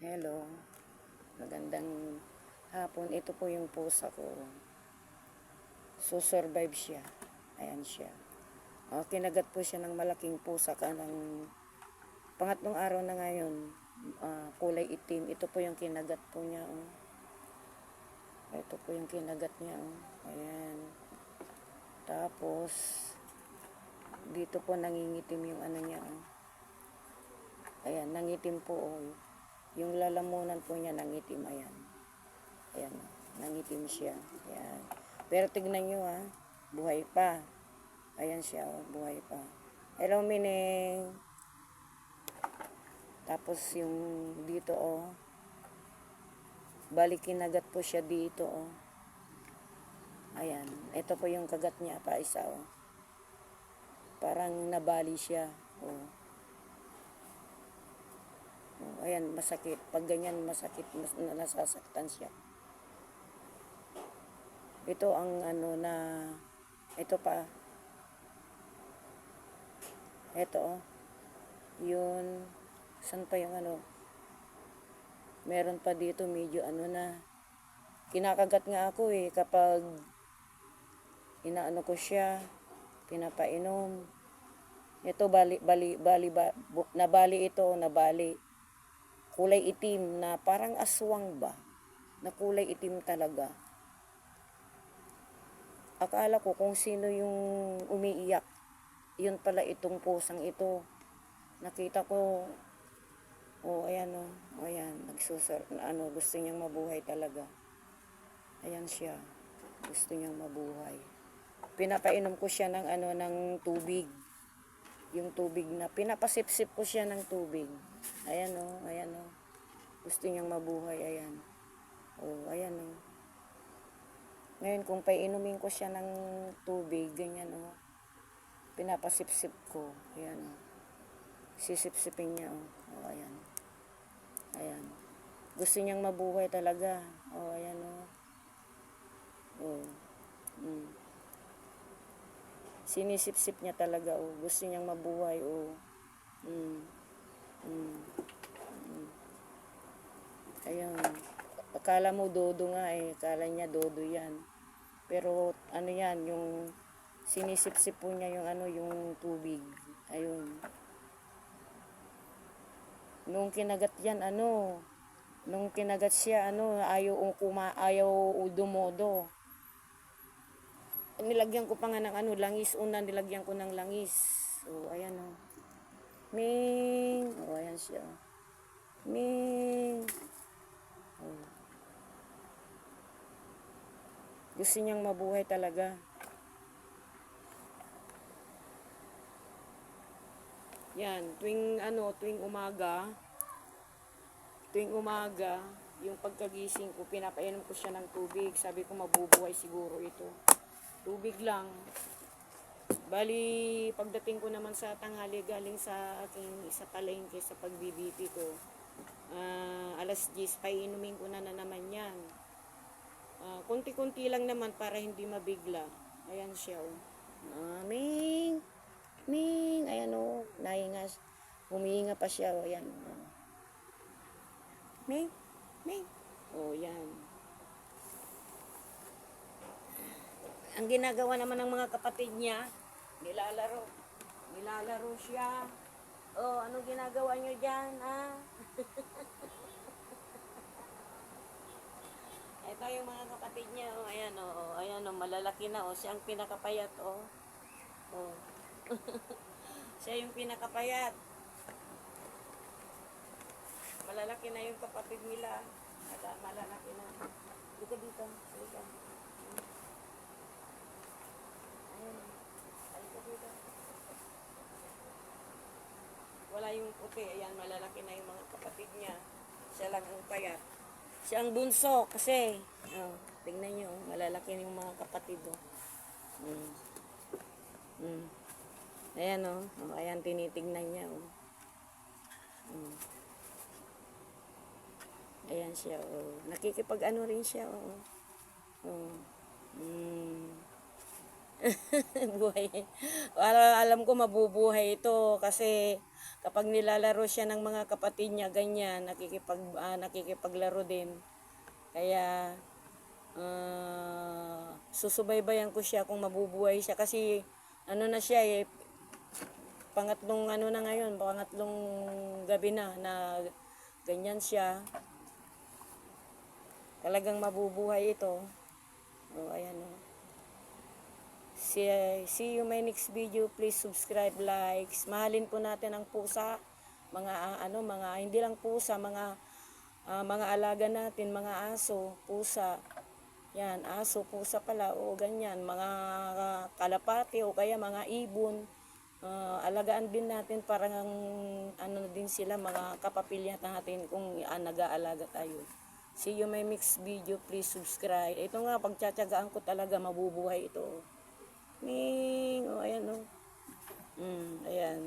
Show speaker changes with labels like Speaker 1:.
Speaker 1: Hello. Magandang hapon. Ito po yung pusa ko. Susurvive siya. Ayan siya. Oh, kinagat po siya ng malaking pusa ka ng pangatlong araw na ngayon. ah, kulay itim. Ito po yung kinagat po niya. Oh. Ito po yung kinagat niya. Oh. Ayan. Tapos, dito po nangingitim yung ano niya. Oh. Ayan, nangitim po. Oh. Yung lalamunan po niya nangitim. Ayan. Ayan. Nangitim siya. Ayan. Pero tignan nyo ha. Buhay pa. Ayan siya. Oh, buhay pa. Hello, Mining. Tapos yung dito oh. Balik kinagat po siya dito oh. Ayan. Ito po yung kagat niya pa isa oh. Parang nabali siya. Oh. Ayan, masakit. Pag ganyan, masakit. Mas, na- nasasaktan siya. Ito ang ano na, ito pa. Ito oh. Yun, saan pa yung ano? Meron pa dito medyo ano na. Kinakagat nga ako eh kapag inaano ko siya, pinapainom. Ito bali bali bali ba, bu- nabali ito, nabali. Kulay itim na parang aswang ba? Na kulay itim talaga. Akala ko kung sino yung umiiyak. Yun pala itong pusang ito. Nakita ko, oh ayan oh, oh, ayan, nagsusur, ano, gusto niyang mabuhay talaga. Ayan siya, gusto niyang mabuhay. Pinapainom ko siya ng ano, ng tubig. Yung tubig na, pinapasipsip ko siya ng tubig. Ayan oh, ayan oh. Gusto niyang mabuhay, ayan. Oh, ayan oh. Ngayon, kung painumin ko siya ng tubig, ganyan oh. Pinapasipsip ko. Ayan oh. Sisipsipin niya oh. Oh, ayan. Ayan. Gusto niyang mabuhay talaga. Oh, ayan oh. Oh. Mm. Sinisipsip niya talaga oh. Gusto niyang mabuhay oh. Mm. Mm. Mm. Ayan. Akala mo dodo nga eh. Akala niya dodo yan. Pero ano yan, yung sinisipsip po niya yung ano, yung tubig. Ayun. Nung kinagat yan, ano, nung kinagat siya, ano, ayaw kuma, ayaw dumodo. Nilagyan ko pa nga ng ano, langis. Una, nilagyan ko ng langis. So, ayan o. Ming. O, ayan siya. Ming. Oh. Gusto niyang mabuhay talaga. Yan, tuwing ano, tuwing umaga, tuwing umaga, yung pagkagising ko, pinapainom ko siya ng tubig. Sabi ko mabubuhay siguro ito. Tubig lang. Bali, pagdating ko naman sa tanghali galing sa aking isa palengke sa pagbibiti ko, ah, alas 10, painumin ko na na naman yan. Ah, kunti-kunti lang naman para hindi mabigla. Ayan siya, oh. Ah, Ming! Ming! Ayan, oh. Nahinga. Humihinga pa siya, oh. Ayan, oh. Ming! Ming! Oh, yan. Ang ginagawa naman ng mga kapatid niya, nilalaro. Nilalaro siya. Oh, anong ginagawa niyo dyan, ha? Ito yung mga kapatid niya, oh, ayan, oh, oh, ayan, oh, malalaki na, oh, siya ang pinakapayat, oh. Oh. siya yung pinakapayat. Malalaki na yung kapatid nila. Mala, malalaki na. Dito, dito. Dito. Ayan. Dito, dito. Wala yung puti. Ayan, malalaki na yung mga kapatid niya. Siya lang ang payat. Siya ang bunso kasi. Oh, tingnan nyo, malalaki na yung mga kapatid. Oh. Mm. Mm. Ayan oh. oh. Ayan, tinitignan niya oh. Mm. Ayan siya oh. Nakikipag ano rin siya oh. Oh. Mm. buhay. Ala- Alam ko mabubuhay ito kasi kapag nilalaro siya ng mga kapatid niya ganyan, nakikipag ah, nakikipaglaro din. Kaya ah, susubaybayan ko siya kung mabubuhay siya kasi ano na siya eh pangatlong ano na ngayon, pangatlong gabi na na ganyan siya. Talagang mabubuhay ito. Oh, ayan oh. See, you my next video. Please subscribe, likes. Mahalin po natin ang pusa. Mga ano, mga hindi lang pusa, mga ah, mga alaga natin, mga aso, pusa. Yan, aso, pusa pala, o ganyan, mga ah, kalapati o kaya mga ibon. Ah, alagaan din natin parang ano din sila, mga kapapilya natin kung ah, nag-aalaga tayo. See you my next video. Please subscribe. Ito nga, pagtsatsagaan ko talaga, mabubuhay ito. Ming, oh, ayan oh. Mm, ayan.